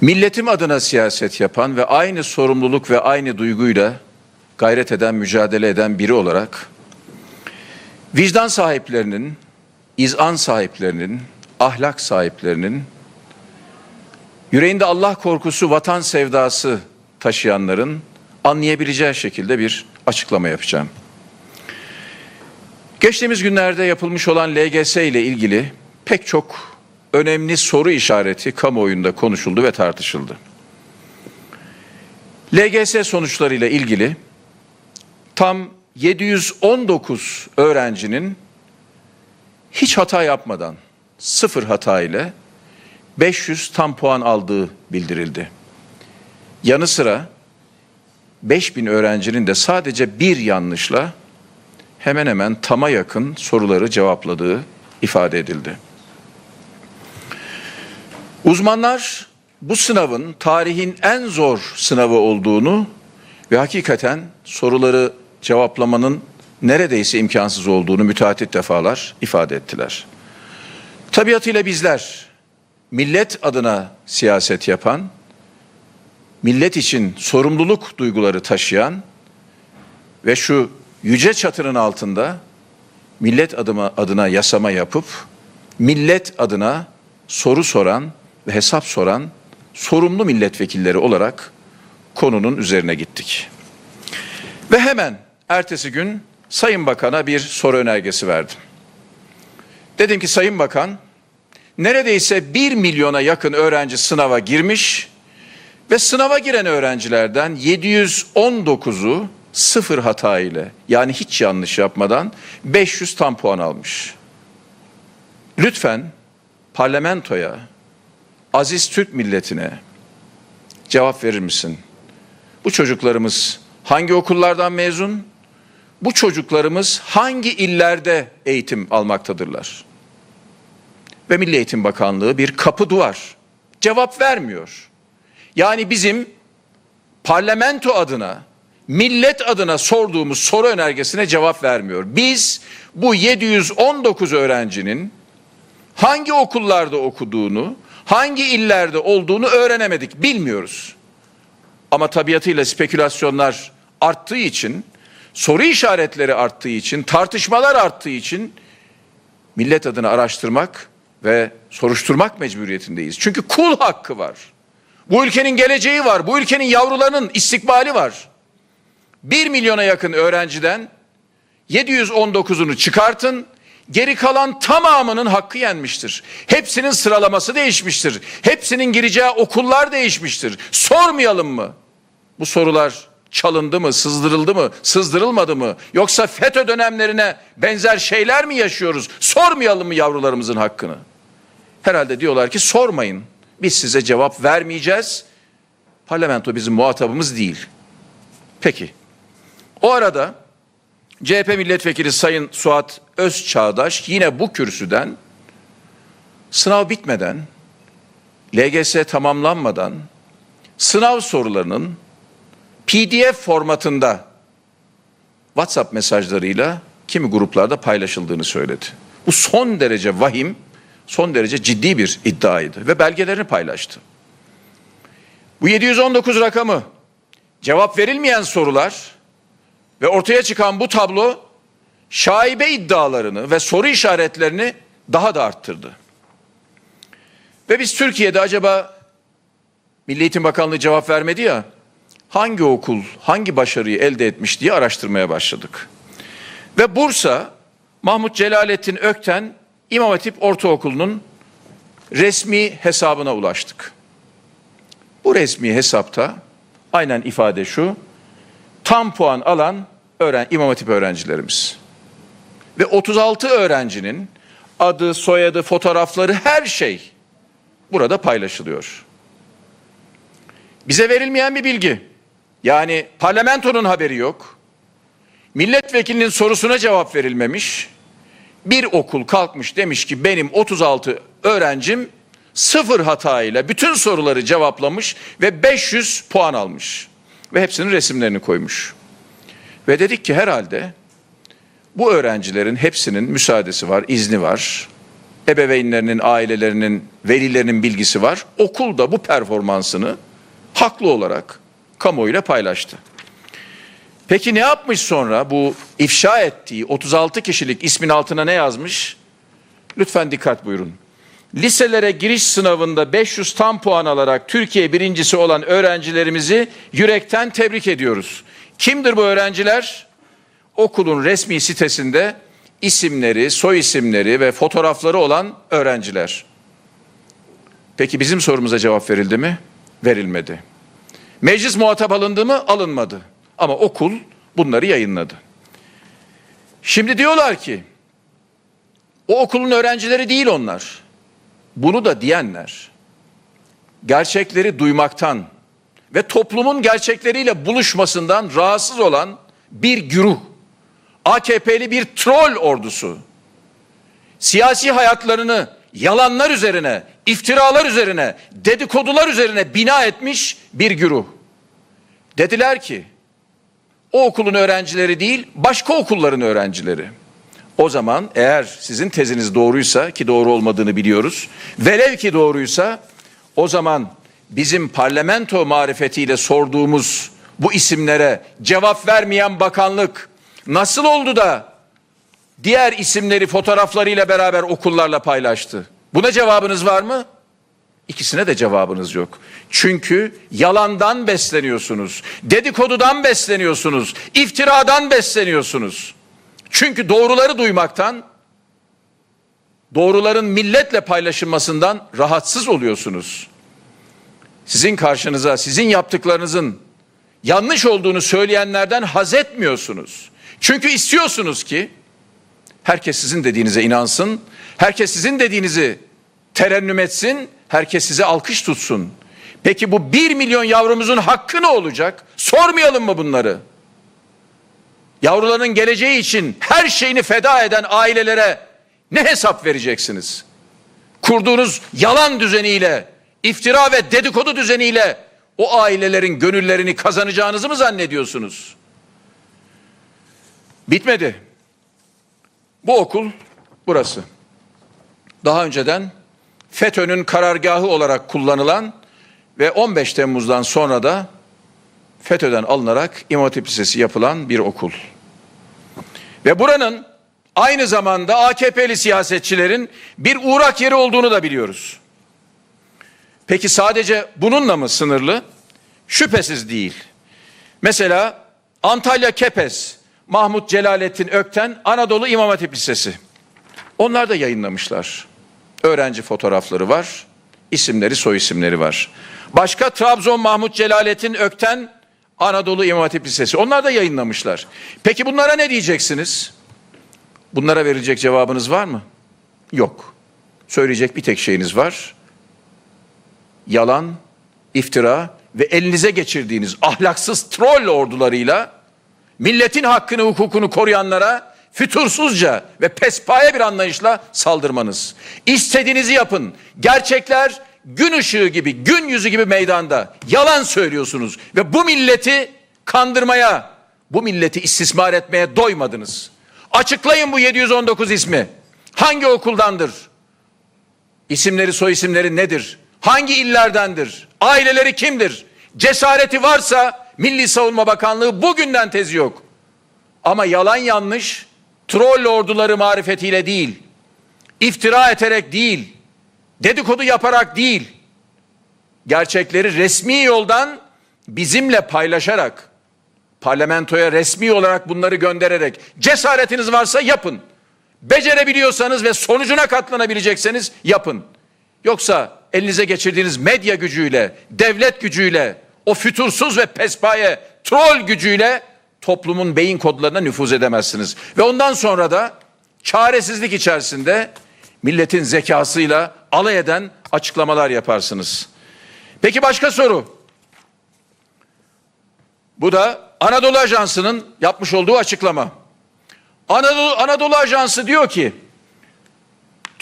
Milletim adına siyaset yapan ve aynı sorumluluk ve aynı duyguyla gayret eden, mücadele eden biri olarak vicdan sahiplerinin, izan sahiplerinin, ahlak sahiplerinin, yüreğinde Allah korkusu, vatan sevdası taşıyanların anlayabileceği şekilde bir açıklama yapacağım. Geçtiğimiz günlerde yapılmış olan LGS ile ilgili pek çok önemli soru işareti kamuoyunda konuşuldu ve tartışıldı. LGS sonuçlarıyla ilgili tam 719 öğrencinin hiç hata yapmadan sıfır hata ile 500 tam puan aldığı bildirildi. Yanı sıra 5000 öğrencinin de sadece bir yanlışla hemen hemen tama yakın soruları cevapladığı ifade edildi. Uzmanlar bu sınavın tarihin en zor sınavı olduğunu ve hakikaten soruları cevaplamanın neredeyse imkansız olduğunu müteahhit defalar ifade ettiler. Tabiatıyla bizler millet adına siyaset yapan, millet için sorumluluk duyguları taşıyan ve şu yüce çatının altında millet adıma, adına yasama yapıp millet adına soru soran ve hesap soran sorumlu milletvekilleri olarak konunun üzerine gittik. Ve hemen ertesi gün Sayın Bakan'a bir soru önergesi verdim. Dedim ki Sayın Bakan, neredeyse 1 milyona yakın öğrenci sınava girmiş ve sınava giren öğrencilerden 719'u sıfır hata ile yani hiç yanlış yapmadan 500 tam puan almış. Lütfen parlamentoya, aziz Türk milletine cevap verir misin? Bu çocuklarımız hangi okullardan mezun? Bu çocuklarımız hangi illerde eğitim almaktadırlar? Ve Milli Eğitim Bakanlığı bir kapı duvar cevap vermiyor. Yani bizim parlamento adına, millet adına sorduğumuz soru önergesine cevap vermiyor. Biz bu 719 öğrencinin hangi okullarda okuduğunu, hangi illerde olduğunu öğrenemedik, bilmiyoruz. Ama tabiatıyla spekülasyonlar arttığı için, soru işaretleri arttığı için, tartışmalar arttığı için millet adına araştırmak ve soruşturmak mecburiyetindeyiz. Çünkü kul hakkı var. Bu ülkenin geleceği var. Bu ülkenin yavrularının istikbali var. 1 milyona yakın öğrenciden 719'unu çıkartın, geri kalan tamamının hakkı yenmiştir. Hepsinin sıralaması değişmiştir. Hepsinin gireceği okullar değişmiştir. Sormayalım mı? Bu sorular çalındı mı, sızdırıldı mı, sızdırılmadı mı? Yoksa FETÖ dönemlerine benzer şeyler mi yaşıyoruz? Sormayalım mı yavrularımızın hakkını? Herhalde diyorlar ki sormayın. Biz size cevap vermeyeceğiz. Parlamento bizim muhatabımız değil. Peki. O arada CHP milletvekili Sayın Suat Özçağdaş yine bu kürsüden sınav bitmeden, LGS tamamlanmadan sınav sorularının PDF formatında WhatsApp mesajlarıyla kimi gruplarda paylaşıldığını söyledi. Bu son derece vahim, son derece ciddi bir iddiaydı ve belgelerini paylaştı. Bu 719 rakamı cevap verilmeyen sorular ve ortaya çıkan bu tablo şaibe iddialarını ve soru işaretlerini daha da arttırdı. Ve biz Türkiye'de acaba Milli Eğitim Bakanlığı cevap vermedi ya, hangi okul hangi başarıyı elde etmiş diye araştırmaya başladık. Ve Bursa Mahmut Celalettin Ökten İmam Hatip Ortaokulu'nun resmi hesabına ulaştık. Bu resmi hesapta aynen ifade şu. Tam puan alan öğren İmam Hatip öğrencilerimiz. Ve 36 öğrencinin adı, soyadı, fotoğrafları her şey burada paylaşılıyor. Bize verilmeyen bir bilgi. Yani parlamentonun haberi yok. Milletvekilinin sorusuna cevap verilmemiş. Bir okul kalkmış demiş ki benim 36 öğrencim sıfır hatayla bütün soruları cevaplamış ve 500 puan almış. Ve hepsinin resimlerini koymuş. Ve dedik ki herhalde bu öğrencilerin hepsinin müsaadesi var, izni var. ebeveynlerinin, ailelerinin, velilerinin bilgisi var. Okul da bu performansını haklı olarak kamuoyuyla paylaştı. Peki ne yapmış sonra bu ifşa ettiği 36 kişilik ismin altına ne yazmış? Lütfen dikkat buyurun. Liselere giriş sınavında 500 tam puan alarak Türkiye birincisi olan öğrencilerimizi yürekten tebrik ediyoruz. Kimdir bu öğrenciler? Okulun resmi sitesinde isimleri, soy isimleri ve fotoğrafları olan öğrenciler. Peki bizim sorumuza cevap verildi mi? Verilmedi. Meclis muhatap alındı mı? Alınmadı. Ama okul bunları yayınladı. Şimdi diyorlar ki o okulun öğrencileri değil onlar. Bunu da diyenler gerçekleri duymaktan ve toplumun gerçekleriyle buluşmasından rahatsız olan bir güruh. AKP'li bir troll ordusu. Siyasi hayatlarını yalanlar üzerine, iftiralar üzerine, dedikodular üzerine bina etmiş bir güruh. Dediler ki o okulun öğrencileri değil, başka okulların öğrencileri. O zaman eğer sizin teziniz doğruysa ki doğru olmadığını biliyoruz. Velev ki doğruysa o zaman bizim parlamento marifetiyle sorduğumuz bu isimlere cevap vermeyen bakanlık nasıl oldu da diğer isimleri fotoğraflarıyla beraber okullarla paylaştı? Buna cevabınız var mı? İkisine de cevabınız yok. Çünkü yalandan besleniyorsunuz. Dedikodudan besleniyorsunuz. iftiradan besleniyorsunuz. Çünkü doğruları duymaktan, doğruların milletle paylaşılmasından rahatsız oluyorsunuz. Sizin karşınıza sizin yaptıklarınızın yanlış olduğunu söyleyenlerden haz etmiyorsunuz. Çünkü istiyorsunuz ki herkes sizin dediğinize inansın, herkes sizin dediğinizi terennüm etsin, herkes size alkış tutsun. Peki bu bir milyon yavrumuzun hakkı ne olacak? Sormayalım mı bunları? Yavruların geleceği için her şeyini feda eden ailelere ne hesap vereceksiniz? Kurduğunuz yalan düzeniyle, iftira ve dedikodu düzeniyle o ailelerin gönüllerini kazanacağınızı mı zannediyorsunuz? Bitmedi. Bu okul burası. Daha önceden FETÖ'nün karargahı olarak kullanılan ve 15 Temmuz'dan sonra da FETÖ'den alınarak İmam Lisesi yapılan bir okul. Ve buranın aynı zamanda AKP'li siyasetçilerin bir uğrak yeri olduğunu da biliyoruz. Peki sadece bununla mı sınırlı? Şüphesiz değil. Mesela Antalya Kepez, Mahmut Celalettin Ökten Anadolu İmam Hatip Lisesi. Onlar da yayınlamışlar. Öğrenci fotoğrafları var, isimleri, soy isimleri var. Başka Trabzon Mahmut Celalettin Ökten Anadolu İmam Hatip Lisesi. Onlar da yayınlamışlar. Peki bunlara ne diyeceksiniz? Bunlara verilecek cevabınız var mı? Yok. Söyleyecek bir tek şeyiniz var. Yalan, iftira ve elinize geçirdiğiniz ahlaksız troll ordularıyla milletin hakkını, hukukunu koruyanlara fütursuzca ve pespaye bir anlayışla saldırmanız. İstediğinizi yapın. Gerçekler gün ışığı gibi, gün yüzü gibi meydanda. Yalan söylüyorsunuz ve bu milleti kandırmaya, bu milleti istismar etmeye doymadınız. Açıklayın bu 719 ismi. Hangi okuldandır? İsimleri, soy isimleri nedir? Hangi illerdendir? Aileleri kimdir? Cesareti varsa Milli Savunma Bakanlığı bugünden tezi yok. Ama yalan yanlış, troll orduları marifetiyle değil, iftira ederek değil, dedikodu yaparak değil, gerçekleri resmi yoldan bizimle paylaşarak, parlamentoya resmi olarak bunları göndererek cesaretiniz varsa yapın. Becerebiliyorsanız ve sonucuna katlanabilecekseniz yapın. Yoksa elinize geçirdiğiniz medya gücüyle, devlet gücüyle, o fütursuz ve pespaye troll gücüyle toplumun beyin kodlarına nüfuz edemezsiniz. Ve ondan sonra da çaresizlik içerisinde milletin zekasıyla alay eden açıklamalar yaparsınız. Peki başka soru. Bu da Anadolu Ajansı'nın yapmış olduğu açıklama. Anadolu, Anadolu Ajansı diyor ki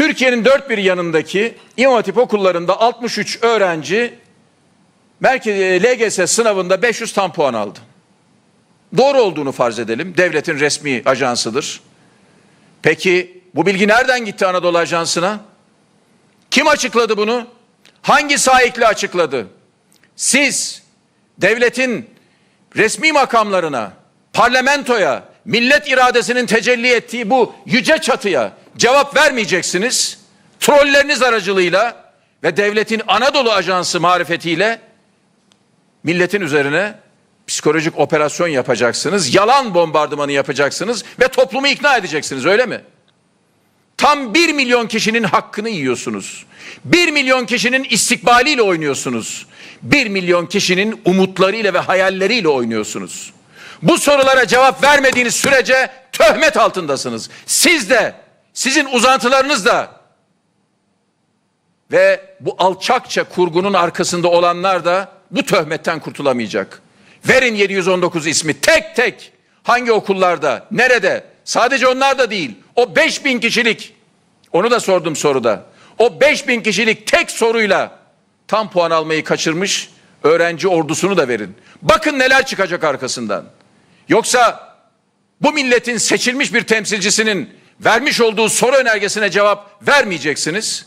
Türkiye'nin dört bir yanındaki İmam okullarında 63 öğrenci merkez LGS sınavında 500 tam puan aldı. Doğru olduğunu farz edelim. Devletin resmi ajansıdır. Peki bu bilgi nereden gitti Anadolu Ajansı'na? Kim açıkladı bunu? Hangi sahikle açıkladı? Siz devletin resmi makamlarına, parlamentoya, millet iradesinin tecelli ettiği bu yüce çatıya cevap vermeyeceksiniz. Trolleriniz aracılığıyla ve devletin Anadolu Ajansı marifetiyle milletin üzerine psikolojik operasyon yapacaksınız. Yalan bombardımanı yapacaksınız ve toplumu ikna edeceksiniz öyle mi? Tam bir milyon kişinin hakkını yiyorsunuz. Bir milyon kişinin istikbaliyle oynuyorsunuz. Bir milyon kişinin umutlarıyla ve hayalleriyle oynuyorsunuz. Bu sorulara cevap vermediğiniz sürece töhmet altındasınız. Siz de, sizin uzantılarınız da ve bu alçakça kurgunun arkasında olanlar da bu töhmetten kurtulamayacak. Verin 719 ismi tek tek hangi okullarda, nerede? Sadece onlar da değil. O 5000 kişilik onu da sordum soruda. O 5000 kişilik tek soruyla tam puan almayı kaçırmış öğrenci ordusunu da verin. Bakın neler çıkacak arkasından. Yoksa bu milletin seçilmiş bir temsilcisinin vermiş olduğu soru önergesine cevap vermeyeceksiniz.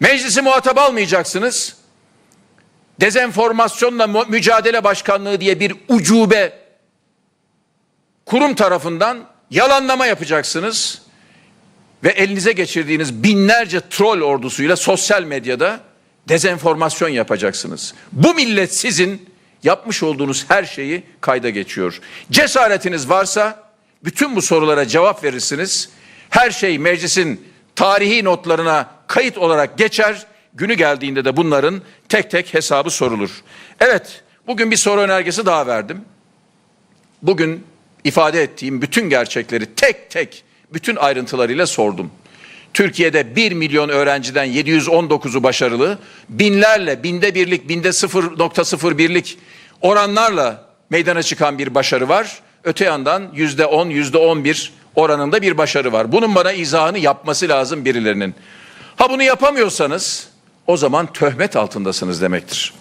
Meclisi muhatap almayacaksınız. Dezenformasyonla mücadele başkanlığı diye bir ucube kurum tarafından yalanlama yapacaksınız ve elinize geçirdiğiniz binlerce troll ordusuyla sosyal medyada dezenformasyon yapacaksınız. Bu millet sizin yapmış olduğunuz her şeyi kayda geçiyor. Cesaretiniz varsa bütün bu sorulara cevap verirsiniz. Her şey meclisin tarihi notlarına kayıt olarak geçer. Günü geldiğinde de bunların tek tek hesabı sorulur. Evet, bugün bir soru önergesi daha verdim. Bugün ifade ettiğim bütün gerçekleri tek tek bütün ayrıntılarıyla sordum. Türkiye'de 1 milyon öğrenciden 719'u başarılı, binlerle, binde birlik, binde 0.01'lik oranlarla meydana çıkan bir başarı var. Öte yandan yüzde 10, yüzde 11 oranında bir başarı var. Bunun bana izahını yapması lazım birilerinin. Ha bunu yapamıyorsanız o zaman töhmet altındasınız demektir.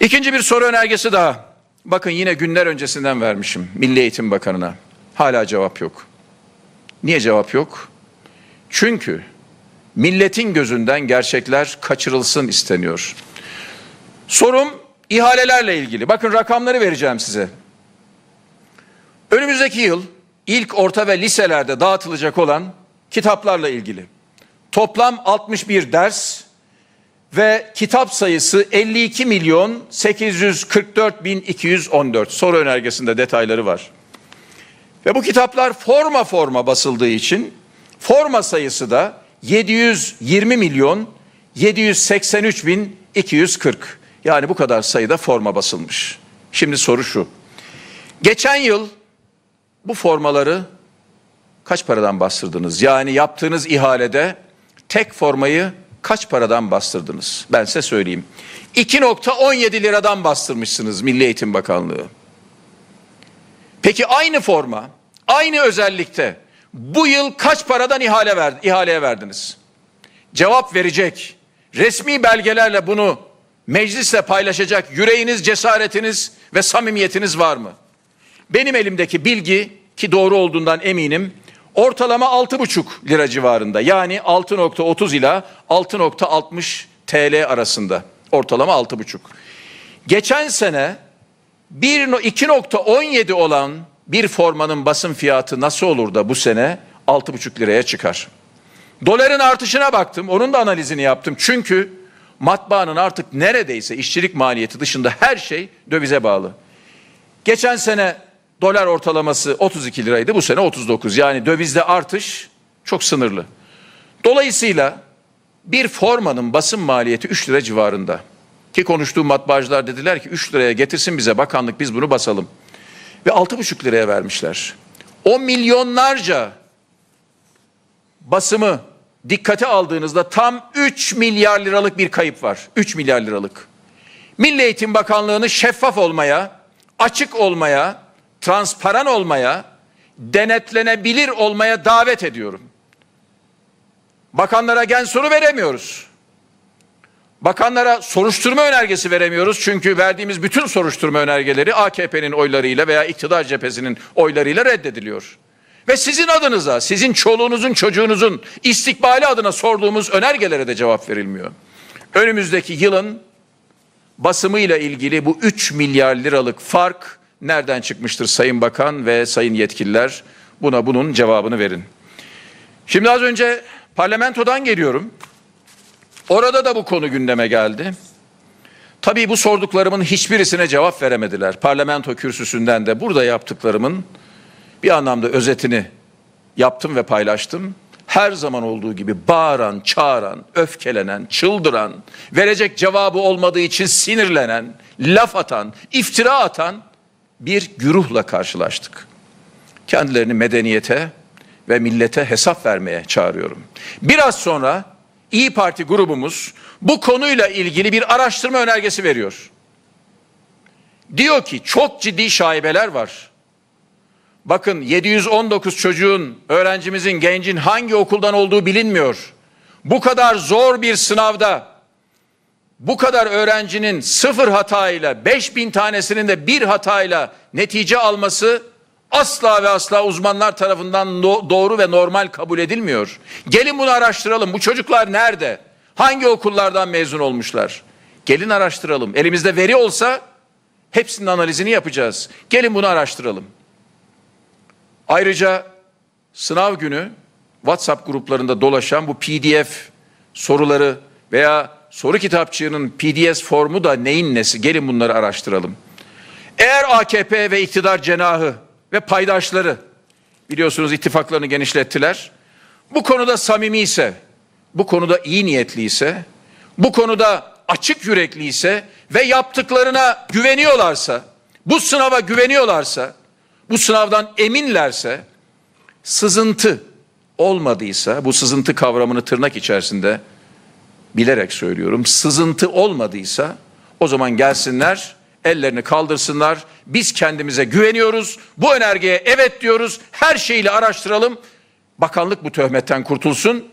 İkinci bir soru önergesi daha. Bakın yine günler öncesinden vermişim Milli Eğitim Bakanı'na. Hala cevap yok. Niye cevap yok? Çünkü milletin gözünden gerçekler kaçırılsın isteniyor. Sorum ihalelerle ilgili. Bakın rakamları vereceğim size. Önümüzdeki yıl ilk, orta ve liselerde dağıtılacak olan kitaplarla ilgili. Toplam 61 ders ve kitap sayısı 52 milyon 844 bin 214. Soru önergesinde detayları var. Ve bu kitaplar forma forma basıldığı için forma sayısı da 720 milyon 783 bin 240. Yani bu kadar sayıda forma basılmış. Şimdi soru şu. Geçen yıl bu formaları kaç paradan bastırdınız? Yani yaptığınız ihalede tek formayı kaç paradan bastırdınız? Ben size söyleyeyim. 2.17 liradan bastırmışsınız Milli Eğitim Bakanlığı. Peki aynı forma, aynı özellikte bu yıl kaç paradan ihale verdi, ihaleye verdiniz? Cevap verecek, resmi belgelerle bunu meclisle paylaşacak yüreğiniz, cesaretiniz ve samimiyetiniz var mı? Benim elimdeki bilgi ki doğru olduğundan eminim ortalama 6,5 lira civarında. Yani 6.30 ila 6.60 TL arasında. Ortalama 6,5. Geçen sene 1 2.17 olan bir formanın basın fiyatı nasıl olur da bu sene 6,5 liraya çıkar? Doların artışına baktım, onun da analizini yaptım. Çünkü matbaanın artık neredeyse işçilik maliyeti dışında her şey dövize bağlı. Geçen sene dolar ortalaması 32 liraydı, bu sene 39. Yani dövizde artış çok sınırlı. Dolayısıyla bir formanın basın maliyeti 3 lira civarında. Ki konuştuğum matbaacılar dediler ki 3 liraya getirsin bize bakanlık biz bunu basalım. Ve 6,5 liraya vermişler. O milyonlarca basımı dikkate aldığınızda tam 3 milyar liralık bir kayıp var. 3 milyar liralık. Milli Eğitim Bakanlığı'nı şeffaf olmaya, açık olmaya, transparan olmaya, denetlenebilir olmaya davet ediyorum. Bakanlara gen soru veremiyoruz. Bakanlara soruşturma önergesi veremiyoruz çünkü verdiğimiz bütün soruşturma önergeleri AKP'nin oylarıyla veya iktidar cephesinin oylarıyla reddediliyor. Ve sizin adınıza, sizin çoluğunuzun, çocuğunuzun istikbali adına sorduğumuz önergelere de cevap verilmiyor. Önümüzdeki yılın basımıyla ilgili bu 3 milyar liralık fark nereden çıkmıştır Sayın Bakan ve Sayın yetkililer? Buna bunun cevabını verin. Şimdi az önce parlamentodan geliyorum. Orada da bu konu gündeme geldi. Tabii bu sorduklarımın hiçbirisine cevap veremediler. Parlamento kürsüsünden de burada yaptıklarımın bir anlamda özetini yaptım ve paylaştım. Her zaman olduğu gibi bağıran, çağıran, öfkelenen, çıldıran, verecek cevabı olmadığı için sinirlenen, laf atan, iftira atan bir güruhla karşılaştık. Kendilerini medeniyete ve millete hesap vermeye çağırıyorum. Biraz sonra İyi Parti grubumuz bu konuyla ilgili bir araştırma önergesi veriyor. Diyor ki çok ciddi şaibeler var. Bakın 719 çocuğun, öğrencimizin, gencin hangi okuldan olduğu bilinmiyor. Bu kadar zor bir sınavda bu kadar öğrencinin sıfır hatayla 5000 tanesinin de bir hatayla netice alması asla ve asla uzmanlar tarafından no- doğru ve normal kabul edilmiyor. Gelin bunu araştıralım. Bu çocuklar nerede? Hangi okullardan mezun olmuşlar? Gelin araştıralım. Elimizde veri olsa hepsinin analizini yapacağız. Gelin bunu araştıralım. Ayrıca sınav günü WhatsApp gruplarında dolaşan bu PDF soruları veya soru kitapçığının PDF formu da neyin nesi? Gelin bunları araştıralım. Eğer AKP ve iktidar cenahı ve paydaşları biliyorsunuz ittifaklarını genişlettiler. Bu konuda samimi ise, bu konuda iyi niyetli ise, bu konuda açık yürekli ise ve yaptıklarına güveniyorlarsa, bu sınava güveniyorlarsa, bu sınavdan eminlerse, sızıntı olmadıysa, bu sızıntı kavramını tırnak içerisinde bilerek söylüyorum, sızıntı olmadıysa o zaman gelsinler, ellerini kaldırsınlar. Biz kendimize güveniyoruz. Bu önergeye evet diyoruz. Her şeyiyle araştıralım. Bakanlık bu töhmetten kurtulsun.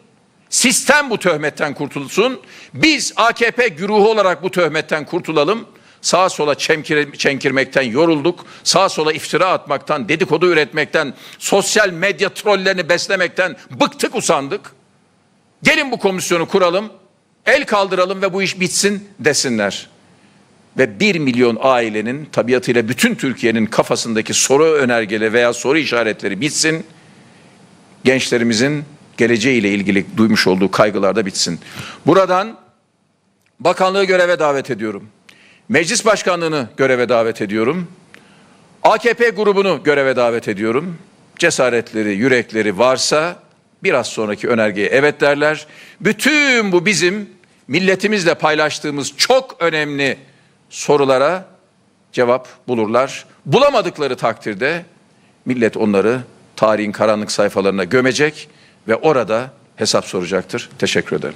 Sistem bu töhmetten kurtulsun. Biz AKP güruhu olarak bu töhmetten kurtulalım. Sağa sola çemkir, çenkirmekten yorulduk. Sağa sola iftira atmaktan, dedikodu üretmekten, sosyal medya trollerini beslemekten bıktık usandık. Gelin bu komisyonu kuralım, el kaldıralım ve bu iş bitsin desinler. Ve bir milyon ailenin tabiatıyla bütün Türkiye'nin kafasındaki soru önergeleri veya soru işaretleri bitsin. Gençlerimizin geleceğiyle ilgili duymuş olduğu kaygılar da bitsin. Buradan bakanlığı göreve davet ediyorum. Meclis başkanlığını göreve davet ediyorum. AKP grubunu göreve davet ediyorum. Cesaretleri, yürekleri varsa biraz sonraki önergeye evet derler. Bütün bu bizim milletimizle paylaştığımız çok önemli sorulara cevap bulurlar. Bulamadıkları takdirde millet onları tarihin karanlık sayfalarına gömecek ve orada hesap soracaktır. Teşekkür ederim.